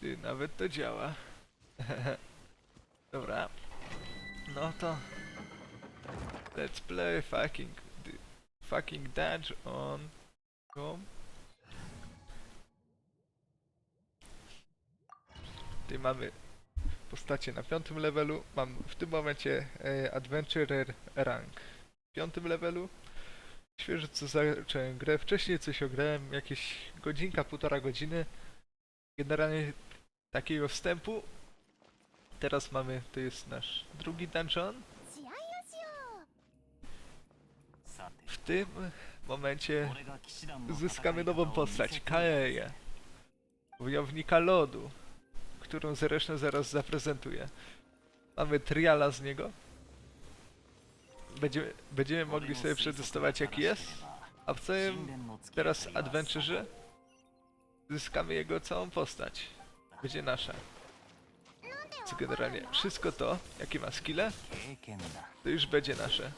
Ty, nawet to działa. Dobra. No to... Let's play fucking... Fucking dodge on... Home. Tutaj mamy postacie na piątym levelu. Mam w tym momencie e, Adventurer rank w piątym levelu. Świeżo co zacząłem grę. Wcześniej coś ograłem, jakieś godzinka, półtora godziny. Generalnie takiego wstępu. Teraz mamy, to jest nasz drugi dungeon. W tym momencie zyskamy nową postać, Kaeya, wojownika lodu, którą zresztą zaraz zaprezentuję. Mamy triala z niego. Będziemy, będziemy mogli sobie przetestować jaki jest, a w całym teraz adventurze zyskamy jego całą postać będzie nasze. Więc generalnie wszystko to, jakie ma skille, to już będzie nasze.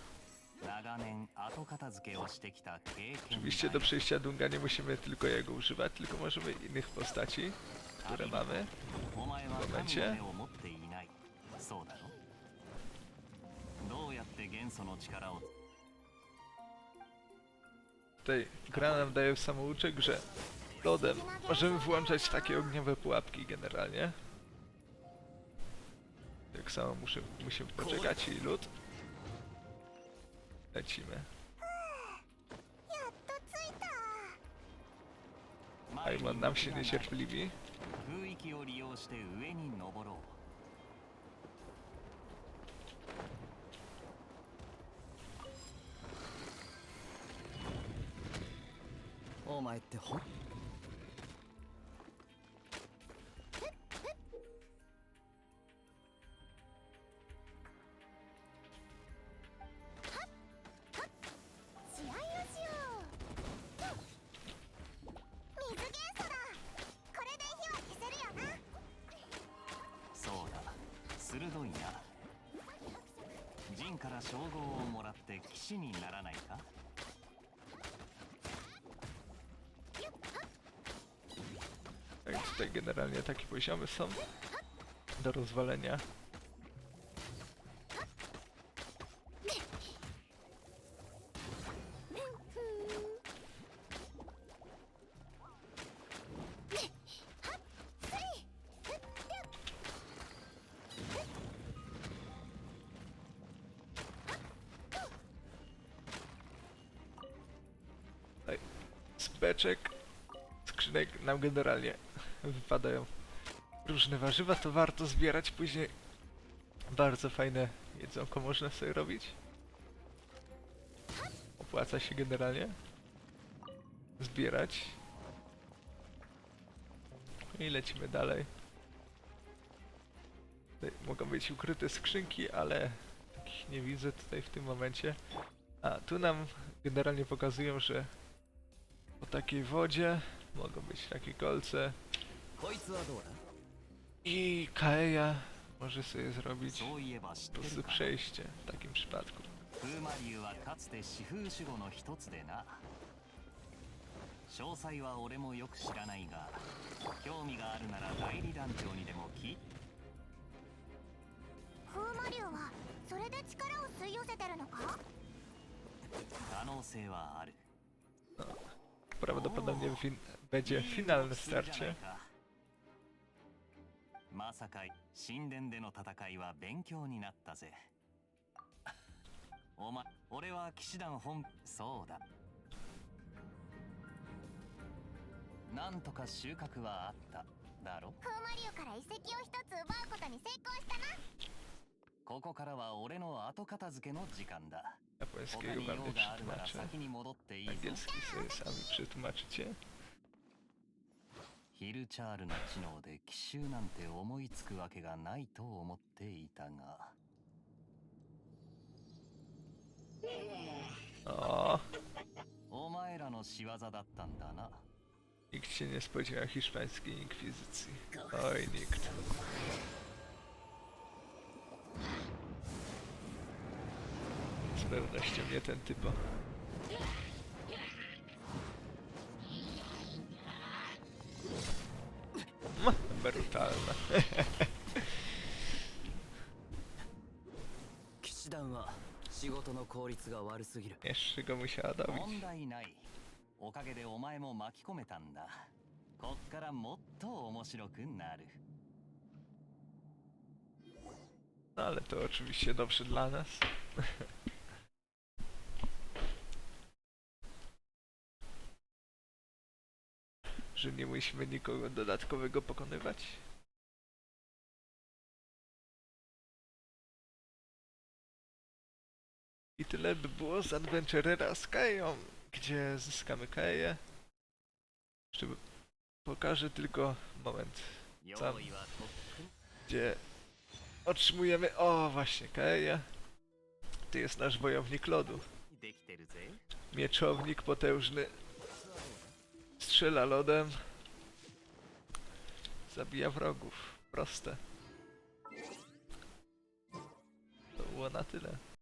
Oczywiście do przejścia Dunga nie musimy tylko jego używać, tylko możemy innych postaci, które mamy w momencie. Tutaj gra nam daje samouczek, że lodem możemy włączać takie ogniowe pułapki generalnie. Tak samo muszę, musimy poczekać i lód. Lecimy. やっと着いた Ajman nam się niecierpliwi. 空域を利用して上に登ろう お前ってほ 鋭いなジンから称号をもらって騎士にならないか Tak, tutaj generalnie takie poziomy są do rozwalenia. Beczek, skrzynek nam generalnie wypadają różne warzywa, to warto zbierać później. Bardzo fajne jedzonko można sobie robić. Opłaca się generalnie zbierać. I lecimy dalej. Tutaj mogą być ukryte skrzynki, ale takich nie widzę tutaj w tym momencie. A tu nam generalnie pokazują, że takiej wodzie mogą być takie kolce こいつはどうだ i Kaeja może sobie zrobić そういえば知っ po てる prostu か przejście w takim przypadku. 風魔流はかつて四風守護の一つでな詳細は俺もよく知らないが興味があるなら代理団長にでも聞い風魔竜はそれで力を吸い寄せてるのか可能性はある Prawdopodobnie fin będzie finalne starcie. まさか神殿での戦いは勉強になったぜお前俺は騎士団本そうだなんとか収穫はあっただろ風魔竜から遺跡を一つ奪うことに成功したなここからは俺の後片付けの時間だ。ヒルチャールの知能で奇襲なんて思いつくわけがないと思っていたが。ああ。お前らの仕業だったんだな。Nikt się nie spodziewał hiszpańskiej inkwizycji. Oj, nikt. pewnością nie ten typo. brutalna. 騎士団は仕事の効率が悪すぎる Jeszcze go musiała dobić. 問題ないおかげでお前も巻き込めたんだこっからもっと面白くなる No ale to oczywiście dobrze dla nas. że nie musimy nikogo dodatkowego pokonywać? I tyle by było z Adventurera z Kają, gdzie zyskamy Kaję. Jeszcze pokażę tylko moment tam, gdzie otrzymujemy... O, właśnie, Kaja. To jest nasz wojownik lodu. Mieczownik potężny Strzela lodem. Zabija wrogów. Proste. To było na tyle.